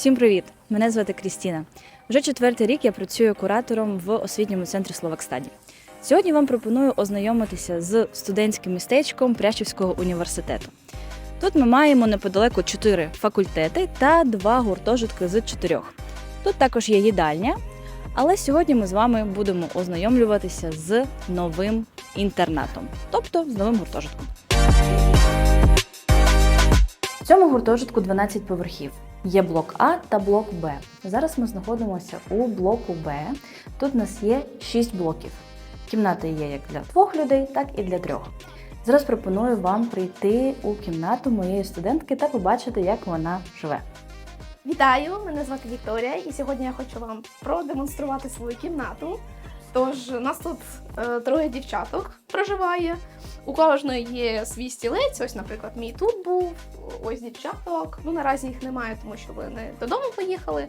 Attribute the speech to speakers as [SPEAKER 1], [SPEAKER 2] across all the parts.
[SPEAKER 1] Всім привіт! Мене звати Крістіна. Вже четвертий рік я працюю куратором в освітньому центрі Словакстаді. Сьогодні вам пропоную ознайомитися з студентським містечком Прящівського університету. Тут ми маємо неподалеку чотири факультети та два гуртожитки з чотирьох. Тут також є їдальня, але сьогодні ми з вами будемо ознайомлюватися з новим інтернатом, тобто з новим гуртожитком. Цьому гуртожитку 12 поверхів. Є блок А та блок Б. Зараз ми знаходимося у блоку Б. Тут у нас є 6 блоків. Кімнати є як для двох людей, так і для трьох. Зараз пропоную вам прийти у кімнату моєї студентки та побачити, як вона живе.
[SPEAKER 2] Вітаю! Мене звати Вікторія, і сьогодні я хочу вам продемонструвати свою кімнату. Тож у нас тут е, троє дівчаток проживає. У кожної є свій стілець. Ось, наприклад, мій тут був, ось дівчаток. Ну наразі їх немає, тому що вони додому поїхали.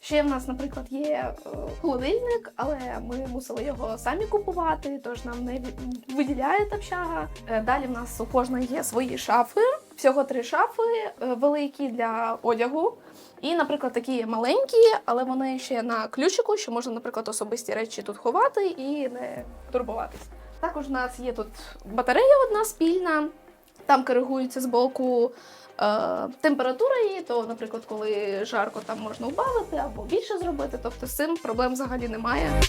[SPEAKER 2] Ще в нас, наприклад, є е, холодильник, але ми мусили його самі купувати, тож нам не виділяє общага. Е, Далі в нас у кожної є свої шафи. Всього три шафи е, великі для одягу. І, наприклад, такі маленькі, але вони ще на ключику, що можна, наприклад, особисті речі тут ховати і не турбуватись. Також у нас є тут батарея одна спільна, там коригується з боку е, температура її, то, наприклад, коли жарко, там можна убавити або більше зробити. Тобто з цим проблем взагалі немає.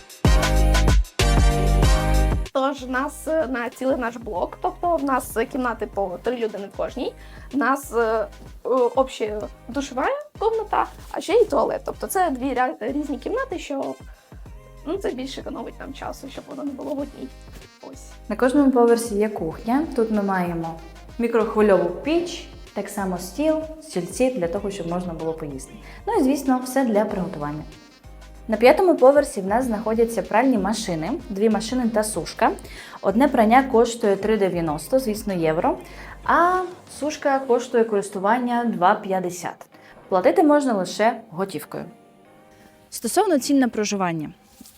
[SPEAKER 2] Тож в нас е, на цілий наш блок, тобто в нас кімнати по три людини в кожній. Нас е, е, обща душова комната, а ще й туалет. Тобто це дві різні кімнати, що ну, це більше економить нам часу, щоб воно не було в одній. Ось.
[SPEAKER 1] На кожному поверсі є кухня. Тут ми маємо мікрохвильову піч, так само стіл, стільці для того, щоб можна було поїсти. Ну і звісно, все для приготування. На п'ятому поверсі в нас знаходяться пральні машини, дві машини та сушка. Одне прання коштує 3,90, звісно, євро, а сушка коштує користування 2,50. Платити можна лише готівкою. Стосовно цін на проживання.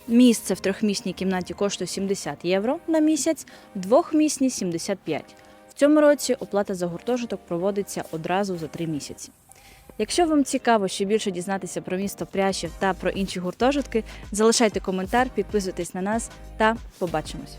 [SPEAKER 1] Місце в трьохмісній кімнаті коштує 70 євро на місяць, в двохмісній 75. В цьому році оплата за гуртожиток проводиться одразу за три місяці. Якщо вам цікаво ще більше дізнатися про місто Прящів та про інші гуртожитки, залишайте коментар, підписуйтесь на нас та побачимось.